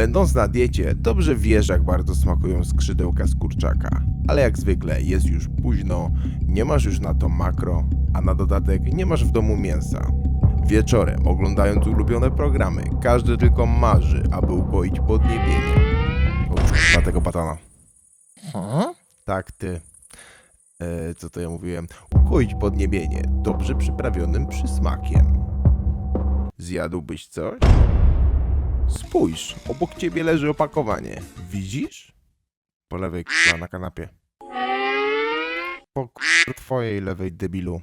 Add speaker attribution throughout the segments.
Speaker 1: Będąc na diecie, dobrze wiesz, jak bardzo smakują skrzydełka z kurczaka. Ale jak zwykle jest już późno, nie masz już na to makro, a na dodatek nie masz w domu mięsa. Wieczorem, oglądając ulubione programy, każdy tylko marzy, aby ukoić podniebienie. O, kurwa, tego patana. Tak, ty. E, co to ja mówiłem? Ukoić podniebienie dobrze przyprawionym przysmakiem. Zjadłbyś coś? Spójrz, obok ciebie leży opakowanie. Widzisz? Po lewej k***a na kanapie. Po k***a twojej lewej debilu.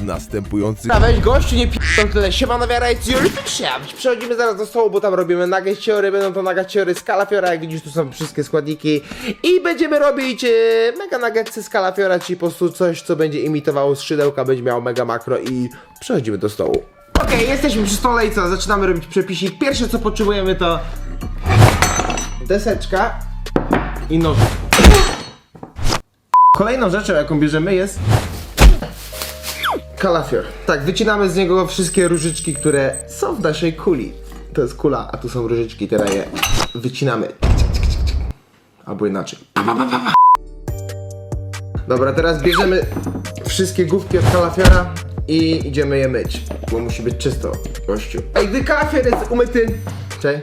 Speaker 1: Z następujących
Speaker 2: A weź gościu, nie p***ą tyle, siemano wiara jest przyjemność. Przechodzimy zaraz do stołu, bo tam robimy nagaciory, będą to nagaciory z kalafiora, jak widzisz tu są wszystkie składniki. I będziemy robić e, mega nuggetsy z kalafiora, czyli po prostu coś, co będzie imitowało skrzydełka, będzie miało mega makro i przechodzimy do stołu. Okej, jesteśmy przy stole i co, zaczynamy robić przepisik. Pierwsze co potrzebujemy to deseczka i noż. Kolejną rzeczą jaką bierzemy jest Kalafior. Tak, wycinamy z niego wszystkie różyczki, które są w naszej kuli. To jest kula, a tu są różyczki, teraz je wycinamy. Albo inaczej. Dobra, teraz bierzemy wszystkie główki od kalafiora i idziemy je myć, bo musi być czysto, gościu. Ej, gdy kalafior jest umyty... Czekaj.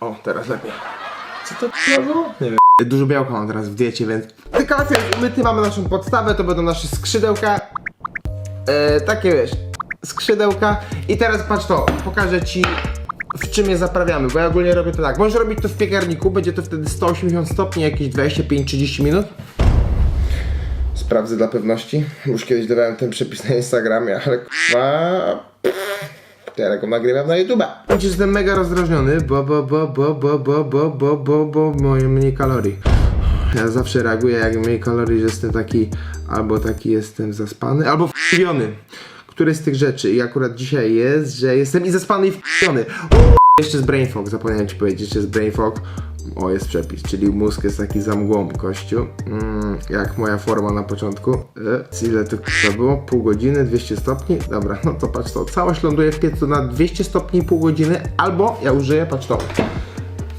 Speaker 2: O, teraz lepiej. Co to było? Nie wiem. Dużo białka mam teraz w diecie, więc... Gdy kalafior jest umyty, mamy naszą podstawę, to będą nasze skrzydełka. E, takie wiesz, skrzydełka. I teraz patrz to, pokażę ci w czym je zaprawiamy, bo ja ogólnie robię to tak. Możesz robić to w piekarniku, będzie to wtedy 180 stopni, jakieś 25-30 minut. Sprawdzę dla pewności. Już kiedyś dawałem ten przepis na Instagramie, ale k***a... Teraz go nagrywam na YouTube. Że jestem mega rozdrażniony, bo, bo, bo, bo, bo, bo, bo, bo, bo, bo, moje mniej kalorii. Ja zawsze reaguję jak mniej kalorii, że jestem taki, albo taki jestem zaspany, albo wkurzony. Który z tych rzeczy? I akurat dzisiaj jest, że jestem i zaspany i wkurzony. Jeszcze jest brain fog, zapomniałem ci powiedzieć, jeszcze jest brain fog. O, jest przepis, czyli mózg jest taki za mgłą, kościół. Mm, jak moja forma na początku. E, ile to k***a było? Pół godziny, 200 stopni? Dobra, no to patrz to. Całość ląduje w piecu na 200 stopni pół godziny, albo ja użyję, patrz to.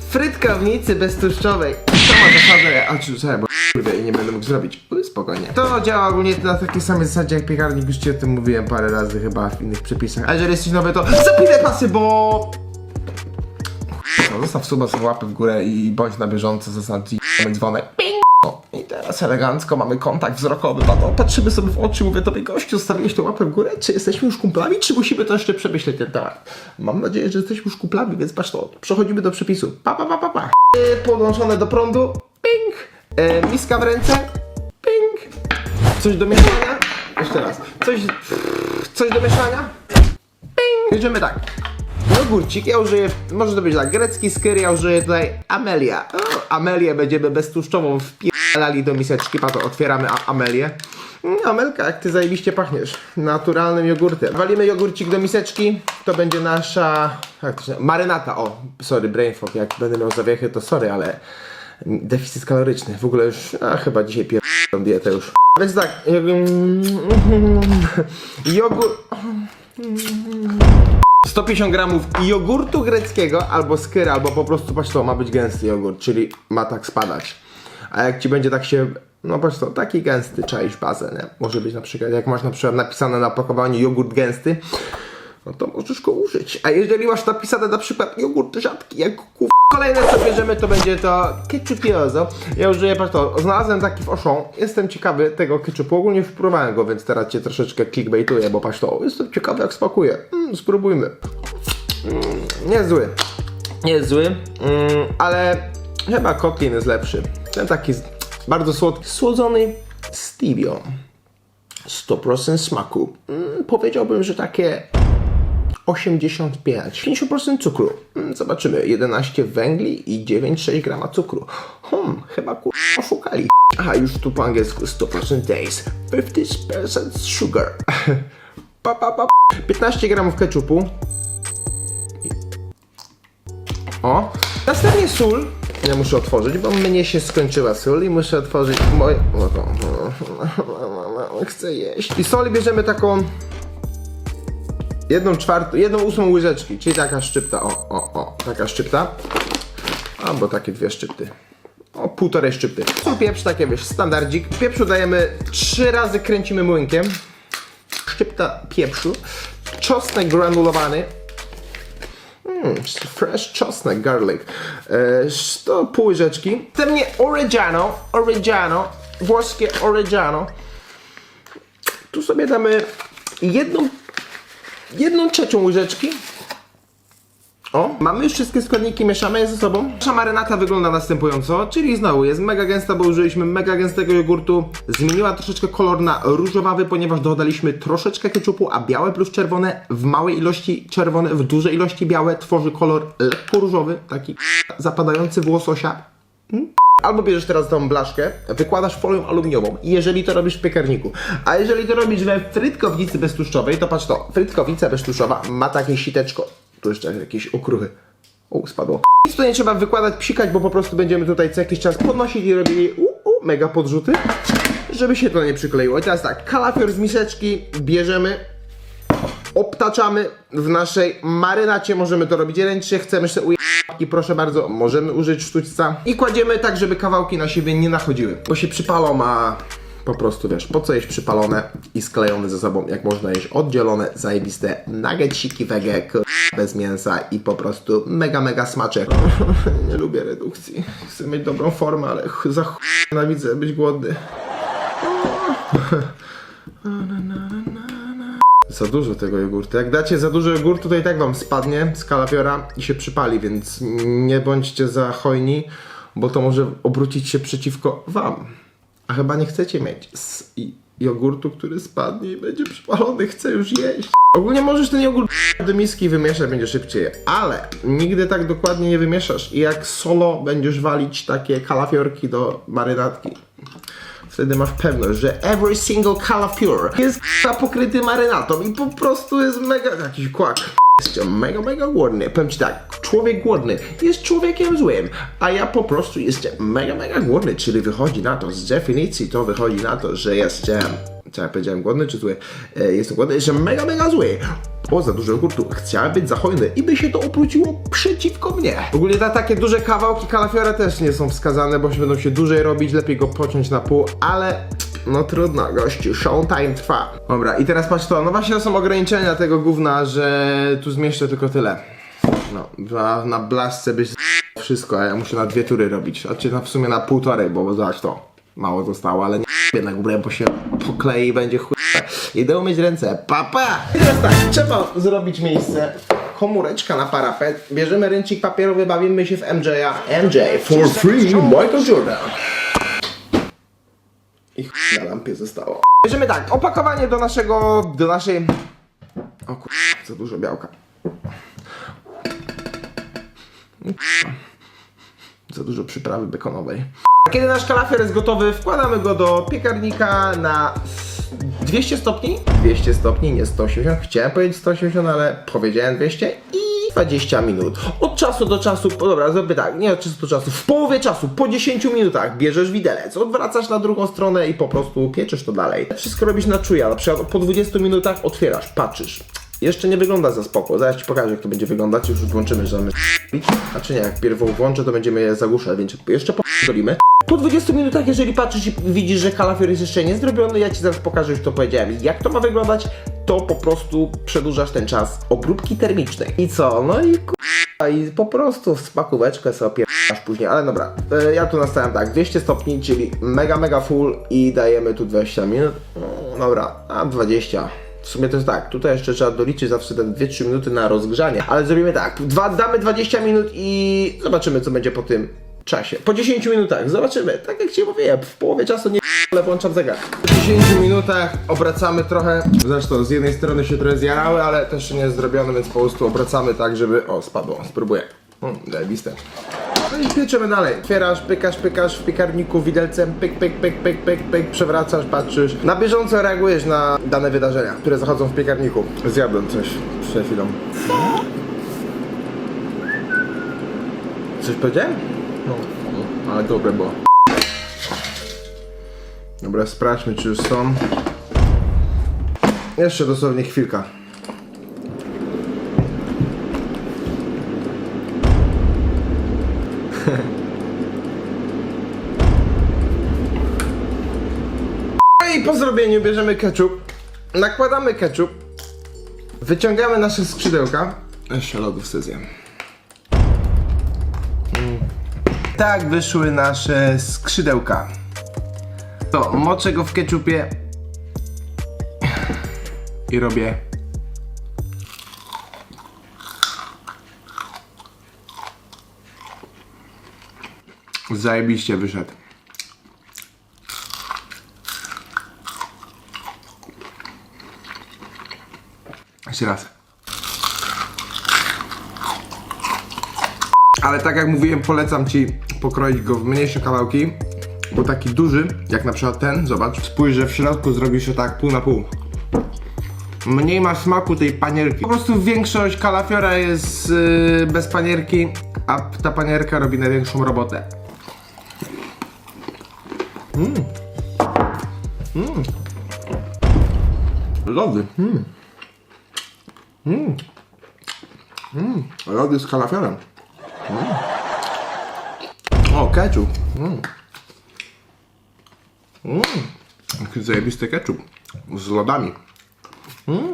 Speaker 2: Frytkownicy beztłuszczowej. To ma zasadę, a czy bo kurde i nie będę mógł zrobić. Spokojnie. To działa ogólnie na takiej samej zasadzie jak piekarnik, już ci o tym mówiłem parę razy chyba w innych przepisach. A jeżeli jesteś nowy, to zapinaj pasy, bo... No, zostaw suba, sobie łapy w górę i bądź na bieżąco, zostaw i dzwonek. Ping! I teraz elegancko mamy kontakt wzrokowy, pato. Patrzymy sobie w oczy, mówię tobie gościu, zostawiłeś tą łapę w górę, czy jesteśmy już kumplami, czy musimy to jeszcze przemyśleć ten temat? Mam nadzieję, że jesteśmy już kumplami, więc patrz to, przechodzimy do przepisu. Pa, pa, pa, pa, pa. Podłączone do prądu, ping! Yy, miska w ręce, ping! Coś do mieszania? Jeszcze raz. Coś, coś do mieszania? Ping! Jedziemy tak. Jogurcik, ja użyję, może to być tak, grecki skyr, ja użyję tutaj Amelia. Amelię będziemy beztłuszczową wpierali do miseczki, pato, otwieramy Amelię. Mm, Amelka, jak ty zajebiście pachniesz, naturalnym jogurtem. Walimy jogurcik do miseczki, to będzie nasza, jak to marynata, o, sorry, brain fog, jak będę miał zawiechy, to sorry, ale deficyt kaloryczny, w ogóle już, a chyba dzisiaj pier... dietę już. Więc tak, jogurt... 150 gramów jogurtu greckiego, albo skyra, albo po prostu patrz to, ma być gęsty jogurt, czyli ma tak spadać. A jak ci będzie tak się, no patrz to, taki gęsty, czaisz bazę, nie? Może być na przykład, jak masz na przykład napisane na opakowaniu jogurt gęsty, no to możesz go użyć. A jeżeli masz napisane na przykład jogurt rzadki, jak kur... Kolejne co bierzemy to będzie to ketchupiozo. Ja użyję, patrz to, znalazłem taki w Auchan. Jestem ciekawy tego ketchupu, ogólnie wpróbowałem go, więc teraz cię troszeczkę clickbaituję, bo patrz to, jestem ciekawy jak smakuje. Mm, spróbujmy. Mm, niezły. Niezły, mm, ale chyba Kotlin jest lepszy. Ten taki bardzo słodki, słodzony stevio. 100% smaku. Mm, powiedziałbym, że takie 85. 50% cukru. Mm, Zobaczymy. 11 węgli i 9,6 grama cukru. Hmm, chyba kur... oszukali. Aha, już tu po angielsku 100% days. 50% sugar. pa, pa, pa. 15 gramów ketchupu. O, następnie sól. Ja muszę otworzyć, bo mnie się skończyła sól i muszę otworzyć moje... Chcę jeść. I soli bierzemy taką... Jedną czwartą, jedną ósmą łyżeczki, czyli taka szczypta, o, o, o, taka szczypta. Albo takie dwie szczypty. O, półtorej szczypty. Sól, pieprz, takie wiesz, standardzik. Pieprzu dajemy trzy razy, kręcimy młynkiem. Szczypta pieprzu. Czosnek granulowany. Mm, fresh czosnek, garlic. E, to pół łyżeczki. Następnie oregano, oregano, włoskie oregano. Tu sobie damy jedną, jedną trzecią łyżeczki. O, mamy już wszystkie składniki, mieszamy je ze sobą. Nasza marynata wygląda następująco, czyli znowu jest mega gęsta, bo użyliśmy mega gęstego jogurtu. Zmieniła troszeczkę kolor na różowawy, ponieważ dodaliśmy troszeczkę ketchupu, a białe plus czerwone w małej ilości czerwone, w dużej ilości białe tworzy kolor lekko różowy, taki zapadający w łososia. Albo bierzesz teraz tą blaszkę, wykładasz folią aluminiową, jeżeli to robisz w piekarniku. A jeżeli to robisz we frytkownicy beztłuszczowej, to patrz to, frytkownica beztłuszczowa ma takie siteczko, tu jeszcze jakieś okruchy. O, spadło. Nic tu nie trzeba wykładać, psikać, bo po prostu będziemy tutaj co jakiś czas podnosić i robili u, u, mega podrzuty, żeby się to nie przykleiło. I teraz tak, kalafior z miseczki bierzemy, obtaczamy w naszej marynacie, możemy to robić ręcznie, chcemy sobie uje... i proszę bardzo, możemy użyć sztućca i kładziemy tak, żeby kawałki na siebie nie nachodziły, bo się przypalą, a po prostu wiesz, po co jeść przypalone i sklejone ze sobą, jak można jeść oddzielone, zajebiste nuggetsiki wege, bez mięsa i po prostu mega, mega smaczek. nie lubię redukcji, chcę mieć dobrą formę, ale za ch... nienawidzę być głodny. Za dużo tego jogurtu. Jak dacie za dużo jogurtu, to i tak wam spadnie z kalafiora i się przypali, więc nie bądźcie za hojni, bo to może obrócić się przeciwko wam. A chyba nie chcecie mieć z jogurtu, który spadnie i będzie przypalony. Chcę już jeść. Ogólnie możesz ten jogurt do miski wymieszać, będzie szybciej, ale nigdy tak dokładnie nie wymieszasz. I jak solo będziesz walić takie kalafiorki do marynatki, Wtedy masz pewność, że every single kalafior jest pokryty marynatą i po prostu jest mega... Jakiś kłak. Jest mega, mega głodny. Powiem ci tak, człowiek głodny jest człowiekiem złym, a ja po prostu jestem mega, mega głodny, czyli wychodzi na to, z definicji to wychodzi na to, że jestem... Co ja powiedziałem, głodny czy zły? E, jestem głodny, jestem mega, mega zły. O, za dużo jogurtu. Chciałem być za hojny i by się to obróciło przeciwko mnie. Ogólnie ta, takie duże kawałki kalafiora też nie są wskazane, bo będą się dłużej robić, lepiej go pociąć na pół, ale no trudno, gościu, showtime trwa. Dobra, i teraz patrz to, no właśnie to są ograniczenia tego gówna, że tu zmieszczę tylko tyle. No, na, na blaszce byś z- wszystko, a ja muszę na dwie tury robić, a czy na, w sumie na półtorej, bo zobacz to. Mało zostało, ale nie jednak w bo się poklei i będzie chuj. Idę umyć ręce. Papa! I teraz tak, trzeba zrobić miejsce. Komóreczka na parapet. Bierzemy ręcznik papierowy, bawimy się w MJ'a. MJ for free, Michael Jordan. I chuj na lampie zostało. Bierzemy tak, opakowanie do naszego, do naszej... O kur... za dużo białka. Za dużo przyprawy bekonowej. Kiedy nasz kalafior jest gotowy, wkładamy go do piekarnika na 200 stopni. 200 stopni, nie 180. Chciałem powiedzieć 180, ale powiedziałem 200 i 20 minut. Od czasu do czasu, o dobra, zrobię tak, nie od czasu do czasu, w połowie czasu, po 10 minutach bierzesz widelec, odwracasz na drugą stronę i po prostu pieczysz to dalej. Wszystko robisz na czuja, na przykład po 20 minutach otwierasz, patrzysz. Jeszcze nie wygląda za spoko. Zaraz ci pokażę, jak to będzie wyglądać. Już włączymy, że mamy A czy nie, jak pierwo włączę, to będziemy je zagłuszać, więc jeszcze podolimy. Po 20 minutach, jeżeli patrzysz i widzisz, że kalafior jest jeszcze nie zrobiony, ja ci zaraz pokażę, już to powiedziałem. Jak to ma wyglądać, to po prostu przedłużasz ten czas obróbki termicznej. I co? No i ku- i po prostu w spakóweczkę sobie opierdasz później, ale dobra, e, ja tu nastawiam tak, 200 stopni, czyli mega, mega full i dajemy tu 20 minut, no, dobra, a 20. W sumie to jest tak, tutaj jeszcze trzeba doliczyć zawsze te 2-3 minuty na rozgrzanie, ale zrobimy tak, dwa, damy 20 minut i zobaczymy co będzie po tym czasie. Po 10 minutach. Zobaczymy. Tak jak Ci mówiłem, w połowie czasu nie ale włączam zegar. Po 10 minutach obracamy trochę. Zresztą z jednej strony się trochę zjarały, ale też nie jest zrobione, więc po prostu obracamy tak, żeby... O, spadło. Spróbuję. Hmm, zajebiste. No i pieczymy dalej. Otwierasz, pykasz, pykasz w piekarniku widelcem, pyk, pyk, pyk, pyk, pyk, pyk, przewracasz, patrzysz. Na bieżąco reagujesz na dane wydarzenia, które zachodzą w piekarniku. Zjadłem coś przed chwilą. Coś powiedziałem? No, ale dobre było. Dobra, sprawdźmy, czy już są. Jeszcze dosłownie chwilka. No i po zrobieniu bierzemy ketchup, nakładamy ketchup, wyciągamy nasze skrzydełka. Jeszcze lodów sobie zjem. Tak wyszły nasze skrzydełka. To moczę go w ketchupie i robię. Zajebiście wyszedł. Jeszcze raz. Ale tak jak mówiłem, polecam Ci pokroić go w mniejsze kawałki, bo taki duży, jak na przykład ten, zobacz, spójrz, że w środku zrobi się tak pół na pół. Mniej ma smaku tej panierki. Po prostu większość kalafiora jest yy, bez panierki, a ta panierka robi największą robotę. Mmm. Mmm. Lody. Mmm. Mmm. Mmm. Lody z kalafiorem. O, ketchup. Mm. Mm. Jaki zajebisty ketchup. Z lodami. Mm.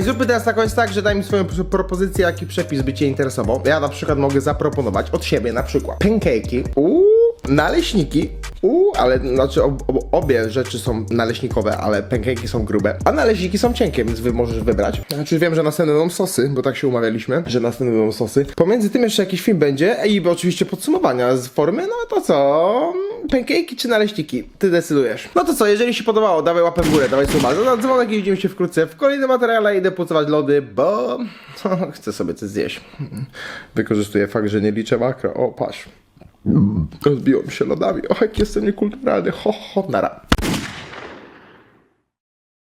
Speaker 2: Zróbmy teraz taką jest tak, że daj mi swoją pro- propozycję, jaki przepis by Cię interesował. Ja na przykład mogę zaproponować od siebie na przykład pancake'i, uuu, naleśniki, uuu, ale znaczy ob, ob, obie rzeczy są naleśnikowe, ale pancake'i są grube, a naleśniki są cienkie, więc Wy możesz wybrać. Znaczy wiem, że następne będą sosy, bo tak się umawialiśmy, że następne będą sosy. Pomiędzy tym jeszcze jakiś film będzie i oczywiście podsumowania z formy, no to co? Pancake'i czy naleśniki? Ty decydujesz. No to co, jeżeli się podobało, dawaj łapę w górę, dawaj suba, no dzwonek i widzimy się wkrótce w kolejnym materiale, idę pucować lody, bo chcę sobie coś zjeść. Wykorzystuję fakt, że nie liczę makro. O, patrz. Rozbiło mi się lodami. O, jak jestem niekulturalny. Ho, ho, nara.